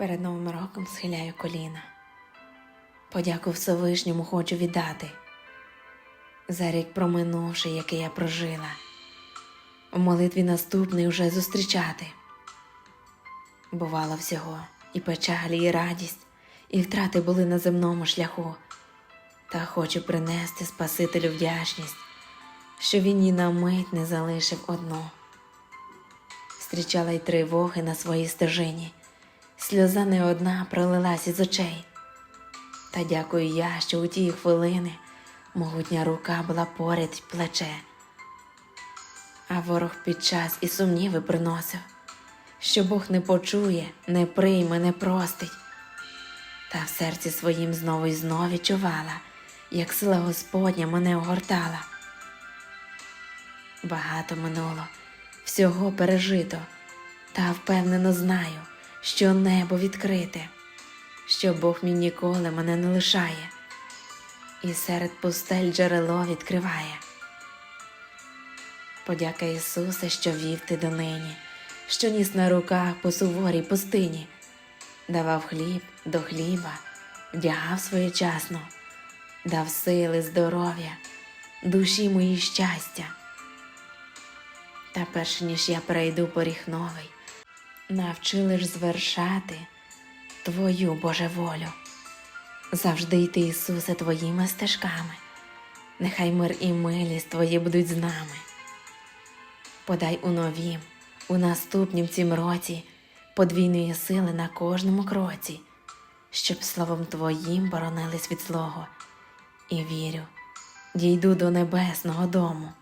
Перед Новим роком схиляю коліна. Подяку Всевишньому хочу віддати за рік проминувши, який я прожила, в молитві наступний уже зустрічати. Бувало всього, і печалі, і радість, і втрати були на земному шляху. Та хочу принести Спасителю вдячність, що він ні на мить не залишив одну. Зустрічала й тривоги на своїй стежині, сльоза не одна пролилась із очей. Та дякую я, що у ті хвилини могутня рука була поряд плече. А ворог під час і сумніви приносив, що Бог не почує, не прийме, не простить. Та в серці своїм знову й знову відчувала, як сила Господня мене огортала. Багато минуло, всього пережито, та впевнено знаю, що небо відкрите, що Бог мій ніколи мене не лишає, і серед пустель джерело відкриває. Подяка Ісусе, що вів ти донині, що ніс на руках по суворій пустині, давав хліб до хліба, вдягав своєчасно, дав сили, здоров'я, душі моїй щастя. Та перш ніж я перейду поріг новий, навчи лиш звершати Твою Боже волю. Завжди йти, Ісусе, Твоїми стежками, нехай мир і милість Твої будуть з нами. Подай у новім, у наступнім цім році подвійної сили на кожному кроці, щоб словом Твоїм боронились від злого, і вірю, дійду до небесного дому.